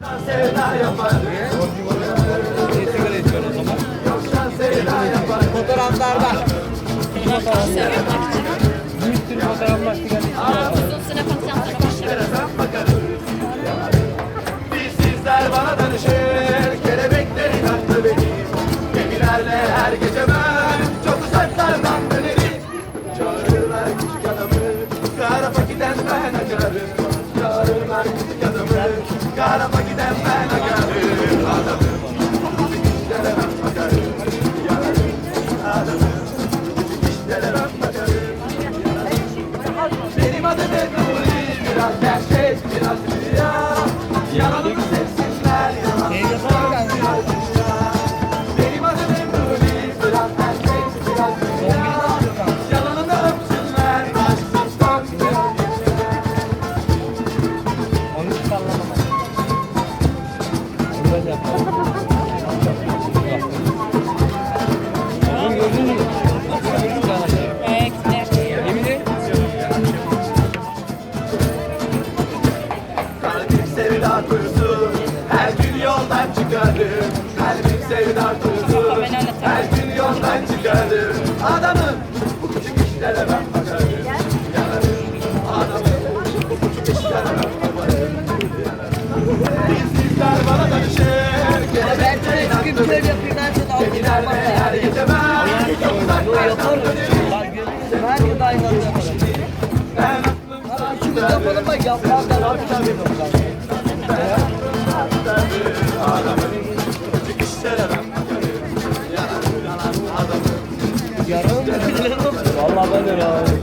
Sevda zaman? Yoksa sevda yaparım Fotoğraflardan. Seviyorum için. Bir sürü fotoğraf Karafa giden ben akarım Adamım. Ben bakarım Adamım ben bakarım benim adım Nuri Biraz çıkarım Kalbim sevda kurusu Her gün yoldan çıkarım Adamım Bu küçük işlere ben bakarım Yanarım Adamım Bu küçük işlere ben bakarım Bizsizler bana danışır benim Gemilerle her gece ben Çok uzaklardan dönerim gün aynı anda yaparım. Ben aklım Üçümüz yapalım bak 오늘은